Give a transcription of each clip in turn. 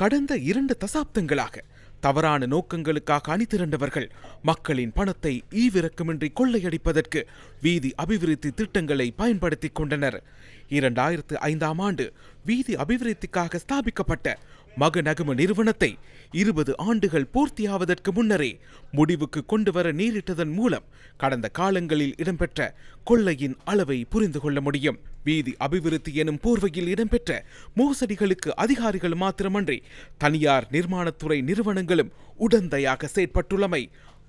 கடந்த இரண்டு தசாப்தங்களாக தவறான நோக்கங்களுக்காக அணிதிரண்டவர்கள் மக்களின் பணத்தை ஈவிரக்கமின்றி கொள்ளையடிப்பதற்கு வீதி அபிவிருத்தி திட்டங்களை பயன்படுத்திக் கொண்டனர். இரண்டாயிரத்து ஐந்தாம் ஆண்டு வீதி அபிவிருத்திக்காக ஸ்தாபிக்கப்பட்ட மகநகம நிறுவனத்தை இருபது ஆண்டுகள் பூர்த்தியாவதற்கு முன்னரே முடிவுக்கு கொண்டு வர நேரிட்டதன் மூலம் கடந்த காலங்களில் இடம்பெற்ற கொள்ளையின் அளவை புரிந்து கொள்ள முடியும். வீதி அபிவிருத்தி எனும் போர்வையில் இடம்பெற்ற மோசடிகளுக்கு அதிகாரிகள் மாத்திரமன்றி தனியார் நிர்மாணத்துறை நிறுவனங்களும் உடந்தையாக செயற்பட்டுள்ளமை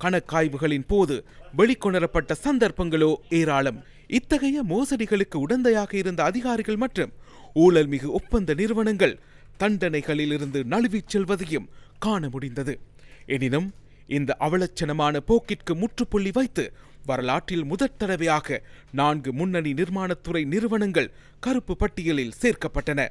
கணக்காய்வுகளின் போது வெளிக்கொணரப்பட்ட சந்தர்ப்பங்களோ ஏராளம். இத்தகைய மோசடிகளுக்கு உடந்தையாக இருந்த அதிகாரிகள் மற்றும் ஊழல் மிகு ஒப்பந்த நிறுவனங்கள் தண்டனைகளிலிருந்து நழுவிச் செல்வதையும் காண முடிந்தது. எனினும் இந்த அவலட்சணமான போக்கிற்கு முற்றுப்புள்ளி வைத்து வரலாற்றில் முதற் தடவையாக நான்கு முன்னணி நிர்மாணத்துறை நிறுவனங்கள் கருப்பு பட்டியலில் சேர்க்கப்பட்டன.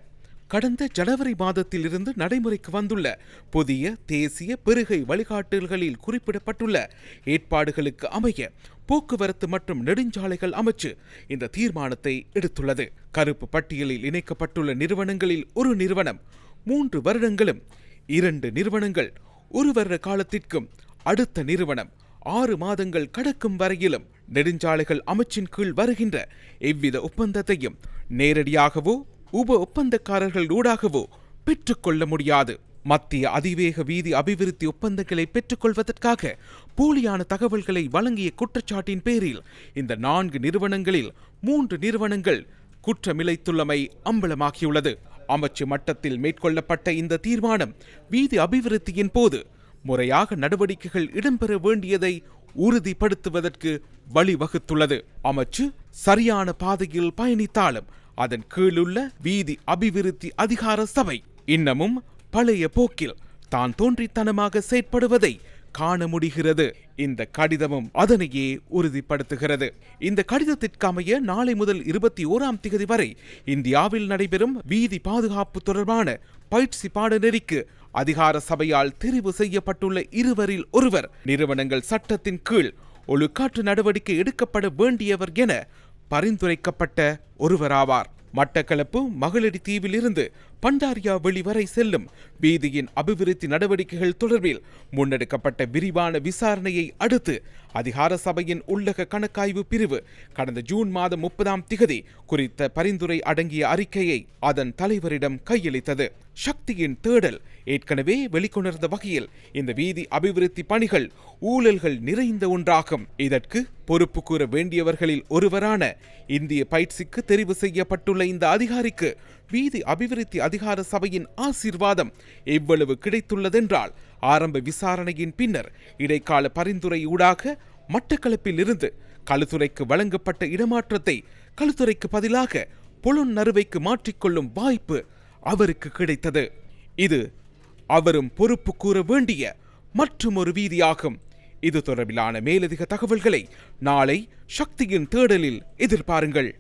கடந்த ஜனவரி மாதத்திலிருந்து நடைமுறைக்கு வந்துள்ள புதிய தேசிய பெருகை வழிகாட்டல்களில் குறிப்பிடப்பட்டுள்ள ஏற்பாடுகளுக்கு அமைய போக்குவரத்து மற்றும் நெடுஞ்சாலைகள் அமைச்சு இந்த தீர்மானத்தை எடுத்துள்ளது. கருப்பு பட்டியலில் இணைக்கப்பட்டுள்ள நிறுவனங்களில் ஒரு நிறுவனம் மூன்று வருடங்களும் இரண்டு நிறுவனங்கள் ஒரு வருட காலத்திற்கும் அடுத்த நிறுவனம் ஆறு மாதங்கள் கடக்கும் வரையிலும் நெடுஞ்சாலைகள் அமைச்சின் கீழ் வருகின்ற எவ்வித ஒப்பந்தத்தையும் நேரடியாகவோ உப ஒப்பந்தக்காரர்கள் ஊடாகவோ பெற்றுக்கொள்ள முடியாது. மத்திய அதிவேக வீதி அபிவிருத்தி ஒப்பந்தங்களை பெற்றுக்கொள்வதற்காக போலியான தகவல்களை வழங்கிய குற்றச்சாட்டின் பேரில் இந்த நான்கு நிறுவனங்களில் மூன்று நிறுவனங்கள் குற்றமிழைத்துள்ளமை அம்பலமாகியுள்ளது. அமைச்சு மட்டத்தில் மேற்கொள்ளப்பட்ட இந்த தீர்மானம் வீதி அபிவிருத்தியின் போது முறையாக நடவடிக்கைகள் இடம்பெற வேண்டியதை உறுதிப்படுத்துவதற்கு வழிவகுத்துள்ளது. அமைச்சு சரியான பாதையில் பயணித்தாலும் அதன் கீழுள்ள வீதி அபிவிருத்தி அதிகார சபை இன்னமும் பழைய போக்கில் தான் தோன்றித்தனமாக செயற்படுவதை காண முடிகிறது. இந்த கடிதமும் அதனையே உறுதிப்படுத்துகிறது. இந்த கடிதத்திற்கு அமைய நாளை முதல் இருபத்தி ஓராம் திகதி வரை இந்தியாவில் நடைபெறும் வீதி பாதுகாப்பு தொடர்பான பயிற்சி பாடநெறிக்கு அதிகார சபையால் தெரிவு செய்யப்பட்டுள்ள இருவரில் ஒருவர் நிறுவனங்கள் சட்டத்தின் கீழ் ஒழுக்காற்று நடவடிக்கை எடுக்கப்பட வேண்டியவர் என பரிந்துரைக்கப்பட்ட ஒருவராவார். மட்டக்களப்பு மகளிர் தீவிலிருந்து பண்டாரியா வெளிவரை செல்லும். வீதியின் அபிவிருத்தி நடவடிக்கைகள் தொடர்பில் முன்னெடுக்கப்பட்ட விரிவான விசாரணையை அடுத்து அதிகார சபையின் உள்ளக கணக்காய்வு பிரிவு கடந்த ஜூன் மாதம் முப்பதாம் திகதி குறித்த பரிந்துரை அடங்கிய அறிக்கையை அதன் தலைவரிடம் கையளித்தது. சக்தியின் தேடல் ஏற்கனவே வெளிக்கொணர்ந்த வகையில் இந்த வீதி அபிவிருத்தி பணிகள் ஊழல்கள் நிறைந்த ஒன்றாகும். இதற்கு பொறுப்பு கூற வேண்டியவர்களில் ஒருவரான இந்திய பயிற்சிக்கு தெரிவு செய்யப்பட்டுள்ள இந்த அதிகாரிக்கு வீதி அபிவிருத்தி அதிகார சபையின் ஆசீர்வாதம் எவ்வளவு கிடைத்துள்ளதென்றால் ஆரம்ப விசாரணையின் பின்னர் இடைக்கால பரிந்துரை ஊடாக மட்டக்களப்பில் இருந்து களுத்துறைக்கு வழங்கப்பட்ட இடமாற்றத்தை களுத்துறைக்கு பதிலாக புலனறுவைக்கு மாற்றிக்கொள்ளும் வாய்ப்பு அவருக்கு கிடைத்தது. இது அவரும் பொறுப்பு கூற வேண்டிய மற்றொரு வீதியாகும். இது தொடர்பிலான மேலதிக தகவல்களை நாளை சக்தியின் தேடலில் எதிர்பாருங்கள்.